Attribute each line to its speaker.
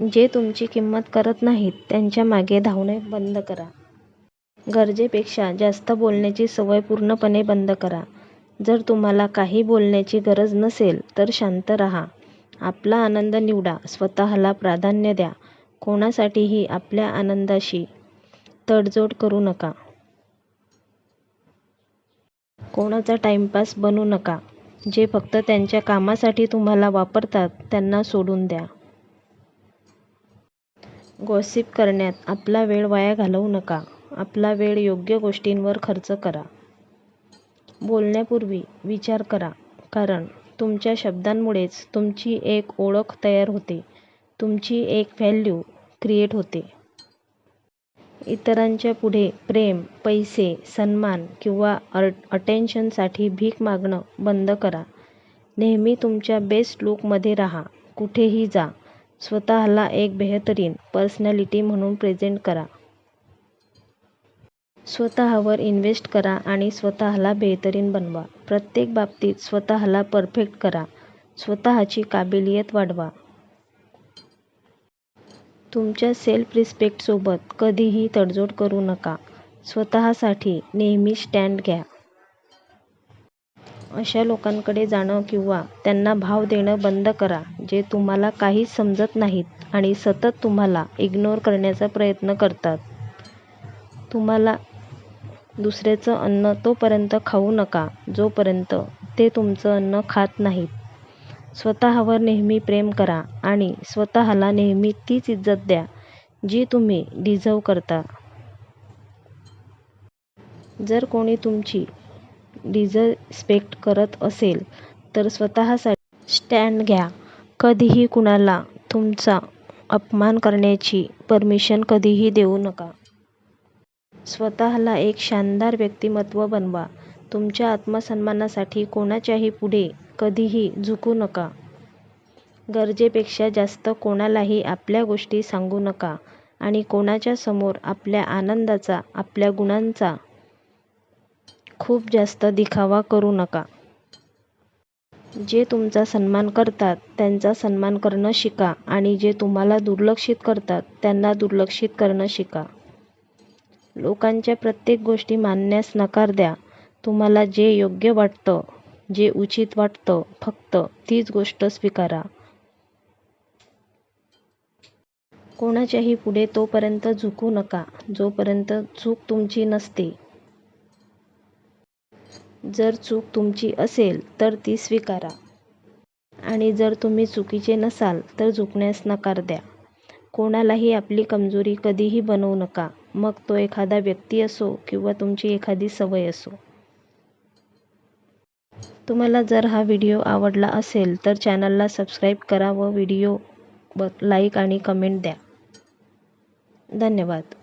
Speaker 1: जे तुमची किंमत करत नाहीत त्यांच्या मागे धावणे बंद करा. गरजेपेक्षा जास्त बोलण्याची सवय पूर्णपणे बंद करा. जर तुम्हाला काही बोलण्याची गरज नसेल तर शांत राहा. आपला आनंद निवडा. स्वतःला प्राधान्य द्या. कोणासाठीही आपल्या आनंदाशी तडजोड करू नका. कोणाचा टाइमपास बनू नका. जे फक्त त्यांच्या कामासाठी तुम्हाला वापरतात त्यांना सोडून द्या. गॉसिप करण्यात आपला वेळ वाया घालवू नका. आपला वेळ योग्य गोष्टींवर खर्च करा. बोलण्यापूर्वी विचार करा कारण तुमच्या शब्दांमुळेच तुमची एक ओळख तयार होते. तुमची एक व्हॅल्यू क्रिएट होते. इतरांच्या पुढे प्रेम, पैसे, सन्मान किंवा अटेन्शनसाठी भीक मागणं बंद करा. नेहमी तुमच्या बेस्ट लूकमध्ये राहा. कुठेही जा. स्वतःला एक बेहतरीन पर्सनॅलिटी म्हणून प्रेझेंट करा. स्वतःवर इन्वेस्ट करा आणि स्वतःला बेहतरीन बनवा. प्रत्येक बाबतीत स्वतःला परफेक्ट करा. स्वतःची काबिलियत वाढवा. तुमच्या सेल्फ रिस्पेक्टसोबत कधीही तडजोड करू नका. स्वतःसाठी नेहमी स्टँड घ्या. अशा लोकांकडे जाणं किंवा त्यांना भाव देणं बंद करा जे तुम्हाला काहीच समजत नाहीत आणि सतत तुम्हाला इग्नोर करण्याचा प्रयत्न करतात. तुम्हाला दुसऱ्याचं अन्न तोपर्यंत खाऊ नका जोपर्यंत ते तुमचं अन्न खात नाहीत. स्वतःवर नेहमी प्रेम करा आणि स्वतःला नेहमी तीच इज्जत द्या जी तुम्ही डिझर्व्ह करता. जर कोणी तुमची डिसरिस्पेक्ट करत असेल तर स्वतःसाठी स्टँड घ्या. कधीही कुणाला तुमचा अपमान करण्याची परमिशन कधीही देऊ नका. स्वतःला एक शानदार व्यक्तिमत्व बनवा. तुमच्या आत्मसन्मानासाठी कोणाच्याही पुढे कधीही झुकू नका. गरजेपेक्षा जास्त कोणालाही आपल्या गोष्टी सांगू नका आणि कोणाच्या समोर आपल्या आनंदाचा, आपल्या गुणांचा खूप जास्त दिखावा करू नका. जे तुमचा सन्मान करतात त्यांचा सन्मान करणं शिका आणि जे तुम्हाला दुर्लक्षित करतात त्यांना दुर्लक्षित करणं शिका. लोकांच्या प्रत्येक गोष्टी मानण्यास नकार द्या. तुम्हाला जे योग्य वाटतं, जे उचित वाटतं फक्त तीच गोष्ट स्वीकारा. कोणाच्याही पुढे तोपर्यंत झुकू नका जोपर्यंत चूक तुमची नसते. जर चूक तुमची असेल तर ती स्वीकारा आणि जर तुम्ही चुकीचे नसाल तर झुकण्यास नकार द्या. कोणालाही आपली कमजोरी कधीही बनवू नका. मग तो एखादा व्यक्ती असो किंवा तुमची एखादी सवय असो. तुम्हाला जर हा व्हिडिओ आवडला असेल तर चॅनलला सबस्क्राईब करा व व्हिडिओ ब लाईक आणि कमेंट द्या. धन्यवाद.